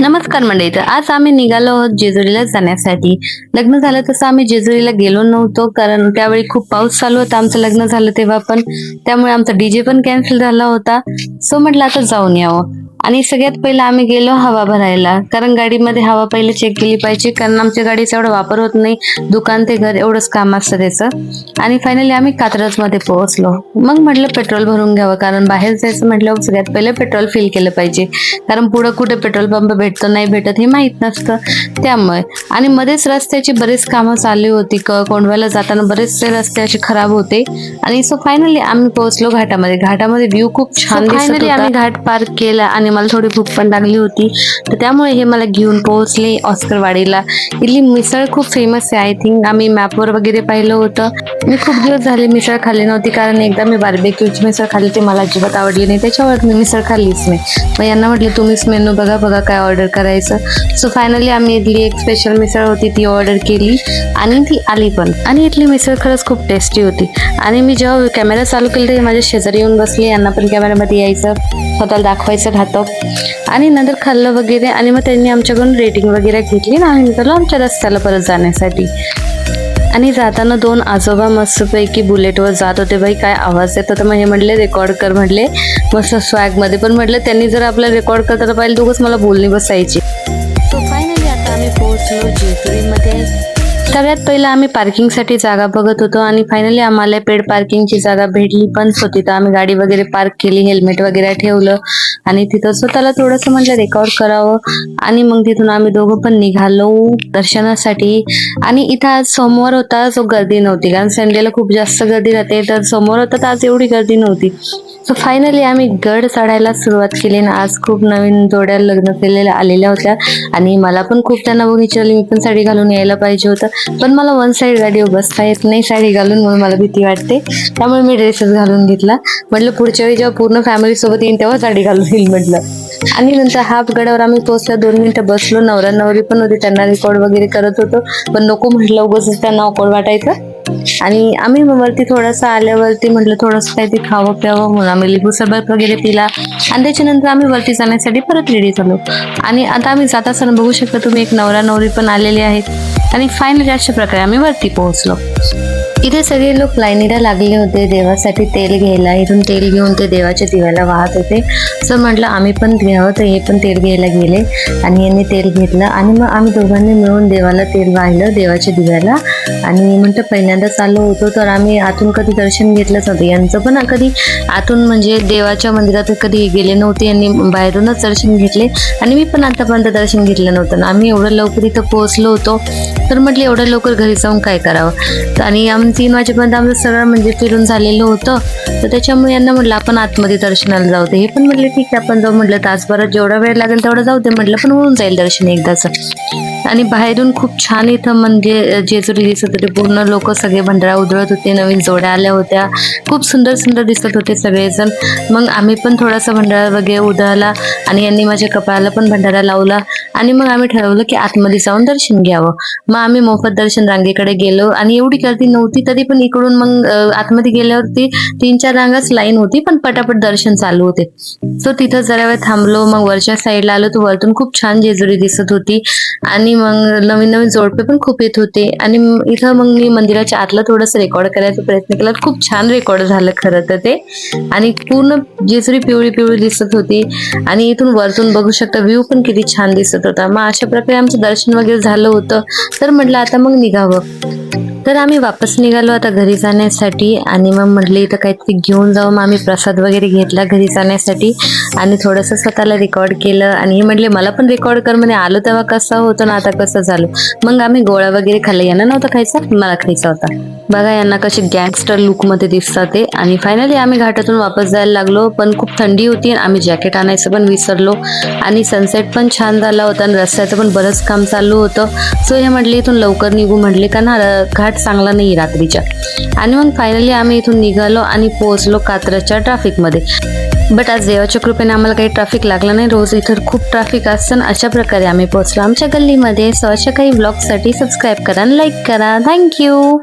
नमस्कार मंडळी तर आज आम्ही निघालो आहोत जेजुरीला जाण्यासाठी. लग्न झालं तसं आम्ही जेजुरीला गेलो नव्हतो कारण त्यावेळी खूप पाऊस चालू होता. आमचं लग्न झालं तेव्हा पण. त्यामुळे आमचा डीजे पण कॅन्सल झाला होता. सो म्हटलं आता जाऊन यावं. आणि सगळ्यात पहिलं आम्ही गेलो हवा भरायला. कारण गाडीमध्ये हवा पहिले चेक केली पाहिजे. कारण आमच्या गाडीचा एवढा वापर होत नाही. दुकान ते घर एवढंच काम असतं त्याचं. आणि फायनली आम्ही कात्रजमध्ये पोहोचलो. मग म्हटलं पेट्रोल भरून घ्यावं. कारण बाहेर जायचं म्हटलं सगळ्यात पहिले पेट्रोल फिल केलं पाहिजे. कारण पुढं कुठे पेट्रोल पंप भेटतो नाही भेटत हे माहीत नसतं. त्यामुळे आणि मध्येच रस्त्याची बरीच कामं चालू होती. क कोंडव्याला जाताना बरेचसे रस्ते असे खराब होते. आणि सो फायनली आम्ही पोहोचलो घाटामध्ये. घाटामध्ये व्ह्यू खूप छान फायनली आम्ही घाट पार्क केला आणि मला थोडी भूक पण लागली होती. तर त्यामुळे हे मला घेऊन पोहोचले ऑस्करवाडीला. इथली मिसळ खूप फेमस आहे आय थिंक आम्ही मॅपवर वगैरे पाहिलं होतं. मी खूप दिवस झाले मिसळ खाल्ली नव्हती कारण एकदा मी बार्बेक्यूची मिसळ खाल्ली ती मला अजिबात आवडली नाही. त्याच्यावर मी मिसळ खाल्लीच नाही. मग यांना म्हटलं तुम्हीच मेनू बघा बघा काय ऑर्डर करायचं. सो फायनली आम्ही इथली एक स्पेशल मिसळ होती ती ऑर्डर केली. आणि ती आली पण. आणि इथली मिसळ खरंच खूप टेस्टी होती. आणि मी जेव्हा कॅमेरा चालू केला तेव्हा माझ्या शेजारी येऊन बसले. यांना पण कॅमेऱ्यामध्ये यायचं स्वतःला दाखवायचं लॅपटॉप आणि नंतर खाल्लं वगैरे आणि मग त्यांनी आमच्याकडून रेटिंग वगैरे घेतली आणि आम्ही निघालो आमच्या रस्त्याला परत जाण्यासाठी. आणि जाताना दोन आजोबा मस्तपैकी बुलेटवर जात होते. बाई काय आवाज येत होता? मग हे म्हटले रेकॉर्ड कर म्हटले. मस्त स्वॅगमध्ये पण म्हटलं त्यांनी जर आपलं रेकॉर्ड करताना पाहिजे दोघंच मला बोलणी बसायची. तो फायनली आता आम्ही पोहोचलो जेजुरीमध्ये. सगळ्यात पहिलं आम्ही पार्किंगसाठी जागा बघत होतो आणि फायनली आम्हाला पेड पार्किंगची जागा भेटली पण सो तिथं आम्ही गाडी वगैरे पार्क केली हेल्मेट वगैरे ठेवलं आणि तिथं स्वतःला थोडंसं म्हणजे रेकॉर्ड करावं आणि मग तिथून आम्ही दोघं पण निघालो दर्शनासाठी. आणि इथं आज सोमवार होता जो गर्दी नव्हती. कारण संडेला खूप जास्त गर्दी राहते तर सोमवार होता तर आज एवढी गर्दी नव्हती. सो फायनली आम्ही गड चढायला सुरुवात केली आणि आज खूप नवीन जोड्या लग्न केलेल्या आलेल्या होत्या. आणि मला पण खूप त्यांना बघून विचारली मी पण साडी घालून यायला पाहिजे होतं. पण मला वन साईड गाडीवर बसता येत नाही. साडी घालून म्हणून मला भीती वाटते. त्यामुळे मी ड्रेसच घालून घेतला. म्हटलं पुढच्या वेळी जेव्हा पूर्ण फॅमिली सोबत येईन तेव्हा साडी घालून येईल म्हटलं. आणि नंतर हाफ गडावर आम्ही पोहोचलो. दोन मिनिटं बसलो. नवरा नवरी पण होती. त्यांना रेकॉर्ड वगैरे करत होतो. पण नको म्हटलं उगच त्यांना ऑकवर्ड वाटायचं. आणि आम्ही मग वरती थोडंसं आल्यावरती म्हटलं थोडंसं काहीतरी खावं प्यावं म्हणून आम्ही लिंबू सरबत वगैरे पिला. आणि त्याच्यानंतर आम्ही वरती जाण्यासाठी परत रेडी झालो. आणि आता आम्ही जात असताना बघू शकता तुम्ही एक नवरा नवरी पण आलेली आहेत. आणि फायनली अशा प्रकारे आम्ही वरती पोहोचलो. इथे सगळे लोक लाईनीला लागले होते देवासाठी तेल घ्यायला. इथून तेल घेऊन ते देवाच्या दिव्याला वाहत होते. सो म्हटलं आम्ही पण घ्यावं तर हे पण तेल घ्यायला गेले. आणि यांनी तेल घेतलं. आणि मग आम्ही दोघांनी मिळून देवाला तेल वाहिलं देवाच्या दिव्याला. आणि म्हटलं पहिल्यांदा चाललो होतो तर आम्ही आतून कधी दर्शन घेतलंच नव्हतं. यांचं पण कधी आतून म्हणजे देवाच्या मंदिरात कधी गेले नव्हते. यांनी बाहेरूनच दर्शन घेतले. आणि मी पण आतापर्यंत दर्शन घेतलं नव्हतं. आम्ही एवढं लवकर इथं पोहोचलो होतो. तर म्हटलं एवढं लवकर घरी जाऊन काय करावं? आणि आम्ही तीन वाजेपर्यंत आमचं सगळं म्हणजे फिरून झालेलं होतं. तर त्याच्यामुळे यांना म्हटलं आपण आतमध्ये दर्शनाला जाऊ दे. हे पण म्हटलं ठीक आहे आपण जाऊ. म्हटलं तासभरात जेवढा वेळ लागेल तेवढं जाऊ दे. म्हटलं पण होऊन जाईल दर्शन एकदाच. आणि बाहेरून खूप छान इथं म्हणजे जेजुरी दिसत होते. पूर्ण लोक सगळे भंडारा उधळत होते. नवीन जोड्या आल्या होत्या. खूप सुंदर सुंदर दिसत होते सगळेजण. मग आम्ही पण थोडासा भंडारा वगैरे उधळला आणि यांनी माझ्या कपाळाला पण भंडारा लावला. आणि मग आम्ही ठरवलं की आतमध्ये जाऊन दर्शन घ्यावं. मग आम्ही मोफत दर्शन रांगेकडे गेलो. आणि एवढी गर्दी नव्हती तरी पण इकडून मग आतमध्ये गेल्यावरती तीन चार रांगाच लाईन होती पण पटापट दर्शन चालू होते. सो तिथं जरा वेळ थांबलो मग वरच्या साईडला आलो तर वरतून खूप छान जेजुरी दिसत होती. आणि मग नवीन नवीन जोडपे पण खूप येत होते. आणि इथं मग मी मंदिराच्या आतला थोडंसं रेकॉर्ड करायचा प्रयत्न केला. खूप छान रेकॉर्ड झालं खरं तर ते. आणि पूर्ण जेजुरी पिवळी पिवळी दिसत होती. आणि इथून वरतून बघू शकता व्ह्यू पण किती छान दिसत होता. मग अशा प्रकारे आमचं दर्शन वगैरे झालं होतं. तर म्हटलं आता मग निघावं. तर आम्ही वापस निघालो आता घरी जाण्यासाठी आणि मग म्हटलं इथं काहीतरी घेऊन जाऊ. मग आम्ही प्रसाद वगैरे घेतला घरी जाण्यासाठी आणि थोडंसं स्वतःला रेकॉर्ड केलं आणि हे म्हटले मला पण रेकॉर्ड कर. म्हणे आलो तेव्हा कसं होतं ना आता कसं झालं? मग आम्ही गोळा वगैरे खाल्ला. यांना नव्हता खायचा मला खायचा होता. बघा यांना कसे गँगस्टर लुकमध्ये दिसतात ते. आणि फायनली आम्ही घाटातून वापस जायला लागलो पण खूप थंडी होती आणि आम्ही जॅकेट आणायचं पण विसरलो. आणि सनसेट पण छान झाला होता आणि रस्त्याचं पण बरंच काम चालू होतं. सो हे म्हटले इथून लवकर निघू म्हटले कारण हा घाट चांगला नाही रात्रीच्या आणि मग फायनली आम्ही इथून निघालो आणि पोहोचलो कात्रच्या ट्रॅफिकमध्ये बट आज देवाच्या कृपेने आम्हाला काही ट्रॅफिक लागलं नाही. रोज इथं खूप ट्रॅफिक असतं आणि अशा प्रकारे आम्ही पोहोचलो. आमच्या गल्लीमध्ये सो अशा काही ब्लॉगसाठी सबस्क्राईब करा आणि लाईक करा. थँक्यू